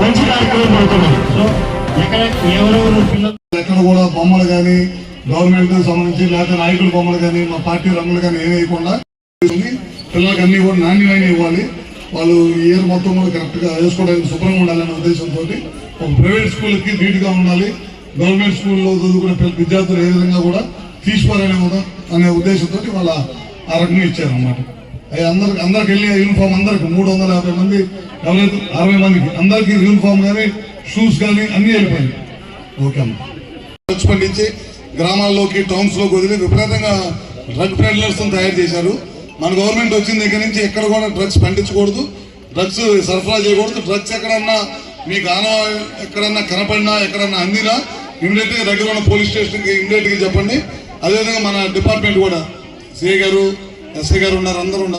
మంచి ఎక్కడ ఎవరెవరు పిల్లలు ఎక్కడ కూడా బొమ్మలు కానీ గవర్నమెంట్ సంబంధించి లేకపోతే నాయకుల బొమ్మలు కానీ మా పార్టీ రంగులు కానీ ఏమి అయ్యకుండా పిల్లలకి అన్ని కూడా నాణ్యమైన ఇవ్వాలి. వాళ్ళు ఇయర్ మొత్తం కూడా కరెక్ట్గా వేసుకోవడానికి శుభ్రంగా ఉండాలనే ఉద్దేశంతో ఒక ప్రైవేట్ స్కూల్కి నీట్గా ఉండాలి. గవర్నమెంట్ స్కూల్లో చదువుకునే విద్యార్థులు ఏ విధంగా కూడా తీసుకోవాలనే అనే ఉద్దేశంతో వాళ్ళ ఆ రకంగా ఇచ్చారన్నమాట. అందరికి అందరికి వెళ్ళి యూనిఫామ్ అందరికి మూడు వందల యాభై మంది ఎవరైతే అరవై మందికి. అందరికి యూనిఫామ్ కానీ షూస్ కానీ అన్ని వెళ్ళిపోయాయి. ఓకే అమ్మ. పండించి గ్రామాల్లోకి టౌన్స్లోకి వదిలి విపరీతంగా డ్రగ్ పెడ్లర్స్ తయారు చేశారు. మన గవర్నమెంట్ వచ్చిన దగ్గర నుంచి ఎక్కడ కూడా డ్రగ్స్ పండించకూడదు. డ్రగ్స్ సరఫరా చేయకూడదు. డ్రగ్స్ ఎక్కడన్నా మీకు ఆనవ ఎక్కడన్నా కనపడినా ఎక్కడన్నా అందినా ఇమీడియట్గా దగ్గర ఉన్న పోలీస్ స్టేషన్కి ఇమీడియట్గా చెప్పండి. అదేవిధంగా మన డిపార్ట్మెంట్ కూడా. సిఐ గారు ఎస్ఐ గారు ఉన్నారు అందరూ ఉన్నారు.